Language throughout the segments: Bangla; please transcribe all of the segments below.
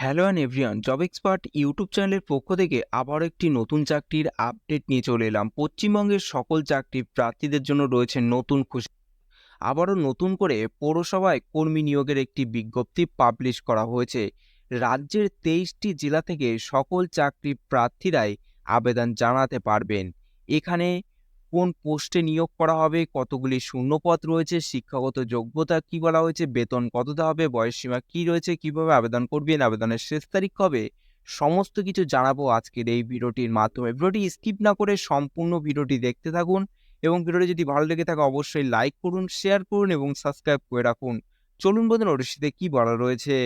Hello and everyone job expert YouTube চ্যানেলের পক্ষ থেকে আবারও একটি নতুন চাকরির আপডেট নিয়ে চলে এলাম। পশ্চিমবঙ্গের সকল চাকরি প্রার্থীদের জন্য রয়েছে নতুন খুশি। আবারও নতুন করে পৌরসভায় কর্মী নিয়োগের একটি বিজ্ঞপ্তি পাবলিশ করা হয়েছে। রাজ্যের তেইশটি জেলা থেকে সকল চাকরি প্রার্থীরাই আবেদন জানাতে পারবেন। এখানে কোন পোস্টে নিয়োগ করা হবে, কতগুলি শূন্যপদ রয়েছে, শিক্ষাগত যোগ্যতা কি বলা হয়েছে, বেতন কত দেওয়া হবে বয়সসীমা কি রয়েছে, কীভাবে আবেদন করবেন, আবেদনের শেষ তারিখ কবে, সমস্ত কিছু জানাব আজকের এই ভিডিওটির মাধ্যমে। ভিডিওটি স্কিপ না করে সম্পূর্ণ ভিডিওটি দেখতে থাকুন এবং ভিডিওটি যদি ভালো লেগে থাকে অবশ্যই লাইক করুন শেয়ার করুন এবং সাবস্ক্রাইব করে রাখুন। চলুন বন্ধু নোটিশটিতে কি বলা রয়েছে?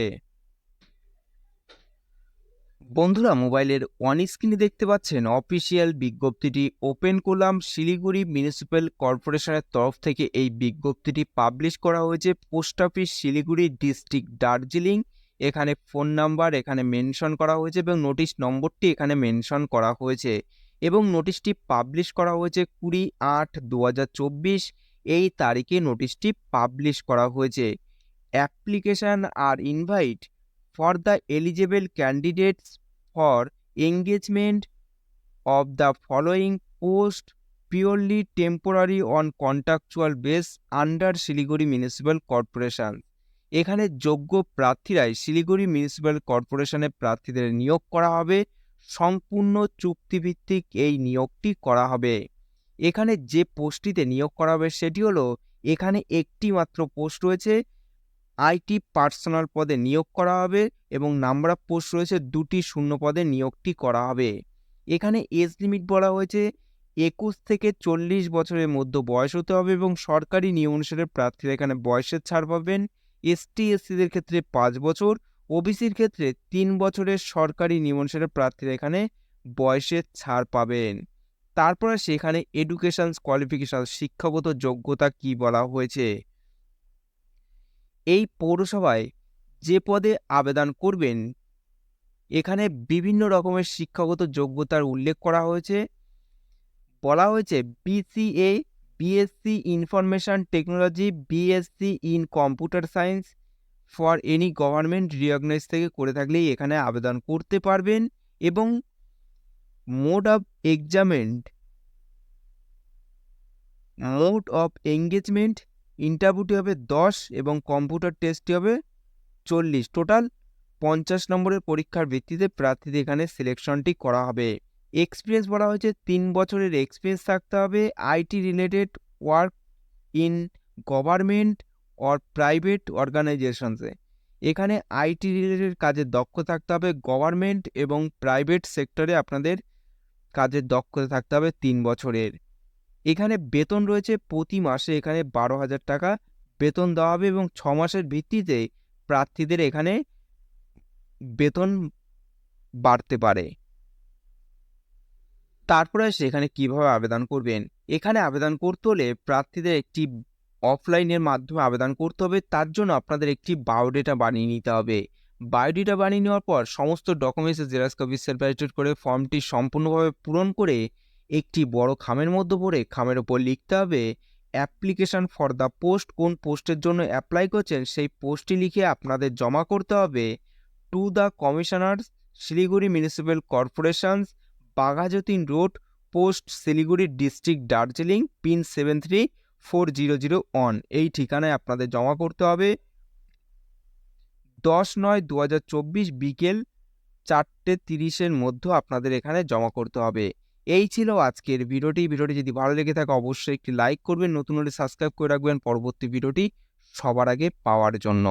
বন্ধুরা, মোবাইলের ওয়ান স্ক্রিনে দেখতে পাচ্ছেন অফিসিয়াল বিজ্ঞপ্তিটি ওপেন করলাম। শিলিগুড়ি মিউনিসিপ্যাল কর্পোরেশনের তরফ থেকে এই বিজ্ঞপ্তিটি পাবলিশ করা হয়েছে। Post office Siliguri district Darjeeling এখানে ফোন নাম্বার এখানে মেনশন করা হয়েছে এবং নোটিশ নম্বরটি এখানে মেনশন করা হয়েছে। এবং নোটিশটি পাবলিশ করা হয়েছে কুড়ি আট দু এই তারিখে নোটিশটি পাবলিশ করা হয়েছে। Application R invite for the eligible candidates for engagement of the following post purely temporary on contractual base under Siliguri municipal corporation এখানে যোগ্য প্রার্থীরাই শিলিগুড়ি মিউনিসিপ্যাল কর্পোরেশনের প্রার্থীদের নিয়োগ করা হবে। সম্পূর্ণ চুক্তিভিত্তিক এই নিয়োগটি করা হবে। এখানে যে পোস্টটিতে নিয়োগ করা হবে সেটি হলো, এখানে একটি মাত্র পোস্ট রয়েছে আইটি পার্সোনাল পদে নিয়োগ করা হবে এবং নাম্বার অফ পোস্ট রয়েছে দুটি শূন্য পদে নিয়োগটি করা হবে। এখানে এজ লিমিট বলা হয়েছে, একুশ থেকে চল্লিশ বছরের মধ্যে বয়স হতে হবে এবং সরকারি নিয়ম অনুসারে প্রার্থীরা এখানে বয়সের ছাড় পাবেন। এসটি, এসসিদের ক্ষেত্রে পাঁচ বছর, ওবিসির ক্ষেত্রে তিন বছরের সরকারি নিয়ম অনুসারে প্রার্থীরা এখানে বয়সের ছাড় পাবেন। তারপরে সেখানে এডুকেশন, কোয়ালিফিকেশন, শিক্ষাগত যোগ্যতা কি বলা হয়েছে? এই পৌরসভায় যে পদে আবেদন করবেন, এখানে বিভিন্ন রকমের শিক্ষাগত যোগ্যতার উল্লেখ করা হয়েছে। বলা হয়েছে BCA BSc information technology BSc in computer science for any government recognise থেকে করে থাকলেই এখানে আবেদন করতে পারবেন এবং mode of examination mode of engagement ইন্টারভিউটি হবে দশ এবং কম্পিউটার টেস্টটি হবে চল্লিশ। টোটাল পঞ্চাশ নম্বরের পরীক্ষার ভিত্তিতে প্রার্থীদের এখানে সিলেকশনটি করা হবে। এক্সপিরিয়েন্স বলা হয়েছে তিন বছরের এক্সপিরিয়েন্স থাকতে হবে IT related work in government or private অর্গানাইজেশনসে এখানে আইটি রিলেটেড কাজে দক্ষ থাকতে হবে গভর্নমেন্ট এবং প্রাইভেট সেক্টরে আপনাদের কাজের দক্ষতা থাকতে হবে তিন বছরের। এখানে বেতন রয়েছে প্রতি মাসে এখানে বারো হাজার টাকা। বেতন দেওয়া হবে এবং ছ মাসের ভিত্তিতে প্রার্থীদের এখানে বেতন বাড়তে পারে। তারপরে সেখানে কীভাবে আবেদন করবেন? এখানে আবেদন করতে হলে প্রার্থীদের একটি অফলাইনের মাধ্যমে আবেদন করতে হবে। তার জন্য আপনাদের একটি বায়োডেটা বানিয়ে নিতে হবে। বায়োডেটা বানিয়ে নেওয়ার পর সমস্ত ডকুমেন্টসের জেরক্স কপি, সেলফ করে ফর্মটি সম্পূর্ণভাবে পূরণ করে একটি বড় খামের মধ্যে পড়ে খামের ওপর লিখতে হবে, অ্যাপ্লিকেশন ফর দ্য পোস্ট কোন পোস্টের জন্য অ্যাপ্লাই করছেন, সেই পোস্টটি লিখে আপনাদের জমা করতে হবে। To the commissioner Siliguri municipal corporations, Baghajatin road, post, Siliguri district, Darjeeling, pin seven three four zero zero one এই ঠিকানায় আপনাদের জমা করতে হবে। দশ নয় দু বিকেল চারটে তিরিশের মধ্যে আপনাদের এখানে জমা করতে হবে। এই ছিল আজকের ভিডিওটি। ভিডিওটি যদি ভালো লেগে থাকে অবশ্যই একটি লাইক করবেন, নতুন হলে সাবস্ক্রাইব করে রাখবেন। পরবর্তী ভিডিওটি সবার আগে পাওয়ার জন্য।